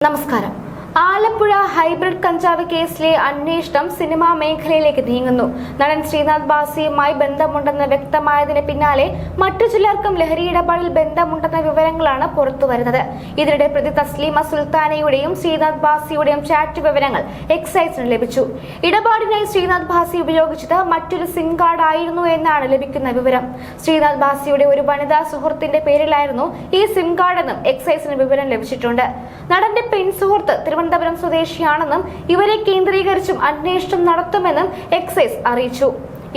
നമസ്കാരം ആലപ്പുഴ ഹൈബ്രിഡ് കഞ്ചാവ് കേസിലെ അന്വേഷണം സിനിമാ മേഖലയിലേക്ക് നീങ്ങുന്നു. നടൻ ശ്രീനാഥ് ബാസിയുമായി ബന്ധമുണ്ടെന്ന് വ്യക്തമായതിന് പിന്നാലെ മറ്റു ചിലർക്കും ലഹരി ഇടപാടിൽ ബന്ധമുണ്ടെന്ന വിവരങ്ങളാണ് പുറത്തുവരുന്നത് ഇതിനിടെ പ്രതി തസ്ലീമ സുൽത്താനയുടെയും ശ്രീനാഥ് ബാസിയുടെയും ചാറ്റ് വിവരങ്ങൾ എക്സൈസിന് ലഭിച്ചു. ഇടപാടിനായി ശ്രീനാഥ് ബാസി ഉപയോഗിച്ചത് മറ്റൊരു സിം കാർഡ് ആയിരുന്നു എന്നാണ് ലഭിക്കുന്ന വിവരം. ശ്രീനാഥ് ബാസിയുടെ ഒരു വനിതാ സുഹൃത്തിന്റെ പേരിലായിരുന്നു ഈ സിം കാർഡ് എന്നും എക്സൈസിന് വിവരം ലഭിച്ചിട്ടുണ്ട്. നടന്റെ പെൺ സുഹൃത്ത് തിരുവനന്തപുരം സ്വദേശിയാണെന്നും ഇവരെ കേന്ദ്രീകരിച്ചും അന്വേഷണം നടത്തുമെന്നും എക്സൈസ് അറിയിച്ചു.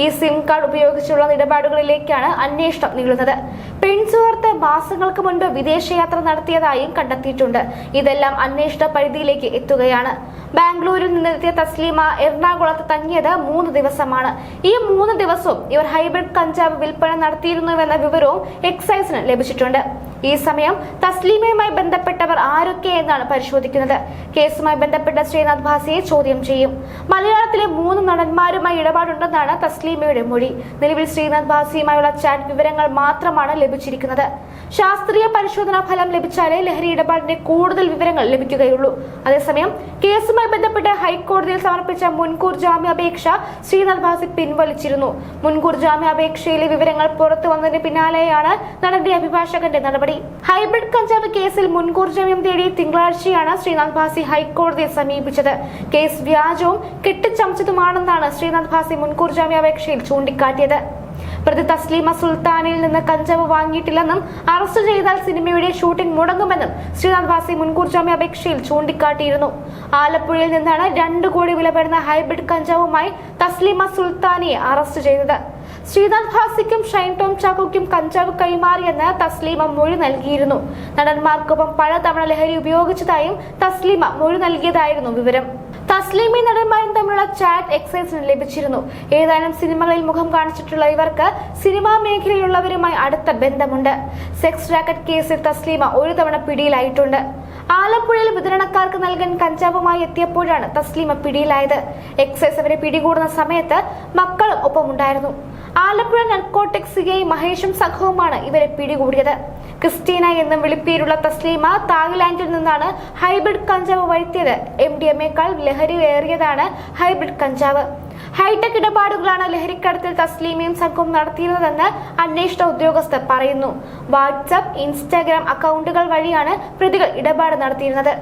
ഈ സിം കാർഡ് ഉപയോഗിച്ചുള്ള ഇടപാടുകളിലേക്കാണ് അന്വേഷണം നീളുന്നത്. പെൺസുഹൃത്ത് മാസങ്ങൾക്ക് മുൻപ് വിദേശയാത്ര നടത്തിയതായും കണ്ടെത്തിയിട്ടുണ്ട്. ഇതെല്ലാം അന്വേഷണ പരിധിയിലേക്ക് എത്തുകയാണ്. ബാംഗ്ലൂരിൽ നിന്നെത്തിയ തസ്ലീമ എറണാകുളത്ത് തങ്ങിയത് മൂന്ന് ദിവസമാണ്. ഈ മൂന്ന് ദിവസവും ഇവർ ഹൈബ്രിഡ് കഞ്ചാവ് വിൽപ്പന നടത്തിയിരുന്നുവെന്ന വിവരവും എക്സൈസിന് ലഭിച്ചിട്ടുണ്ട്. ഈ സമയം തസ്ലീമയുമായി ബന്ധപ്പെട്ടവർ ആരൊക്കെ എന്നാണ് പരിശോധിക്കുന്നത്. കേസുമായി ബന്ധപ്പെട്ട ശ്രീനാഥ് ഭാസിയെ ചോദ്യം ചെയ്യും. മലയാളത്തിലെ മൂന്ന് നടന്മാരുമായി ഇടപാടുണ്ടെന്നാണ് തസ്ലീമയുടെ മൊഴി. നിലവിൽ ശ്രീനാഥ് ഭാസിയുമായുള്ള ചാറ്റ് വിവരങ്ങൾ മാത്രമാണ് ലഭിച്ചിരിക്കുന്നത് ശാസ്ത്രീയ പരിശോധനാ ഫലം ലഭിച്ചാലേ ലഹരി ഇടപാടിന്റെ കൂടുതൽ വിവരങ്ങൾ ലഭിക്കുകയുള്ളൂ. അതേസമയം കേസുമായി ബന്ധപ്പെട്ട് ഹൈക്കോടതിയിൽ സമർപ്പിച്ച മുൻകൂർ ജാമ്യാപേക്ഷ ശ്രീനാഥ് ഭാസി പിൻവലിച്ചിരുന്നു. മുൻകൂർ ജാമ്യാപേക്ഷയിലെ വിവരങ്ങൾ പുറത്തു വന്നതിന് പിന്നാലെയാണ് നടന്റെ അഭിഭാഷകന്റെ നടപടി. ഹൈബ്രിഡ് കഞ്ചാവ് കേസിൽ മുൻകൂർ ജാമ്യം തേടി തിങ്കളാഴ്ചയാണ് ശ്രീനാഥ് ഭാസി ഹൈക്കോടതിയെ സമീപിച്ചത്. കേസ് വ്യാജവും കെട്ടിച്ചമച്ചതുമാണെന്നാണ് ശ്രീനാഥ് ഭാസി മുൻകൂർ ജാമ്യാപേക്ഷയിൽ ചൂണ്ടിക്കാട്ടിയത്. പ്രതി തസ്ലീമ സുൽത്താനിൽ നിന്ന് കഞ്ചാവ് വാങ്ങിയിട്ടില്ലെന്നും അറസ്റ്റ് ചെയ്താൽ സിനിമയുടെ ഷൂട്ടിംഗ് മുടങ്ങുമെന്നും ശ്രീനാഥ് വാസി മുൻകൂർ ജാമ്യാപേക്ഷയിൽ ചൂണ്ടിക്കാട്ടിയിരുന്നു. ആലപ്പുഴയിൽ നിന്നാണ് രണ്ടു കോടി വില വരുന്ന ഹൈബ്രിഡ് കഞ്ചാവുമായി തസ്ലീമ സുൽത്താനിയെ അറസ്റ്റ് ചെയ്തത്. ശ്രീനാഥ് ഭാസിക്കും ഷൈൻ ടോം ചാക്കോയ്ക്കും കഞ്ചാവ് കൈമാറിയെന്ന് തസ്ലീമ മൊഴി നൽകിയിരുന്നു. നടന്മാർക്കൊപ്പം പലതവണ ലഹരി ഉപയോഗിച്ചതായും തസ്ലീമ മൊഴി നൽകിയതായിരുന്നു വിവരം. തസ്ലീമി നടന്മാരും തമ്മിലുള്ള ചാറ്റ് എക്സൈസിന് ലഭിച്ചിരുന്നു. ഏതാനും സിനിമകളിൽ മുഖം കാണിച്ചിട്ടുള്ള ഇവർക്ക് സിനിമാ മേഖലയിലുള്ളവരുമായി അടുത്ത ബന്ധമുണ്ട്. സെക്സ് റാക്കറ്റ് കേസിൽ തസ്ലീമ ഒരു തവണ പിടിയിലായിട്ടുണ്ട്. ആലപ്പുഴയിൽ വിതരണക്കാർക്ക് നൽകാൻ കഞ്ചാവുമായി എത്തിയപ്പോഴാണ് തസ്ലീമ പിടിയിലായത്. എക്സൈസ് അവരെ പിടികൂടുന്ന സമയത്ത് മക്കളും ഒപ്പമുണ്ടായിരുന്നു. ആലപ്പുഴ നർക്കോട്ടിക്സ് സിഐ മഹേഷും സംഘവുമാണ് ഇവരെ പിടികൂടിയത്. ക്രിസ്റ്റീന എന്നും വിളിപ്പേരുള്ള തസ്ലീമ തായ്ലാന്റിൽ നിന്നാണ് ഹൈബ്രിഡ് കഞ്ചാവ് വരുത്തിയത്. എം ഡി എമ്മേക്കാൾ ലഹരി ഏറിയതാണ് ഹൈബ്രിഡ് കഞ്ചാവ്. ഹൈടെക് ഇടപാടുകളാണ് ലഹരിക്കടത്തിൽ തസ്ലീമയും സംഘവും നടത്തിയിരുന്നതെന്ന് അന്വേഷണ ഉദ്യോഗസ്ഥർ പറയുന്നു. വാട്സപ്പ് ഇൻസ്റ്റാഗ്രാം അക്കൗണ്ടുകൾ വഴിയാണ് പ്രതികൾ ഇടപാട് നടത്തിയിരുന്നത്.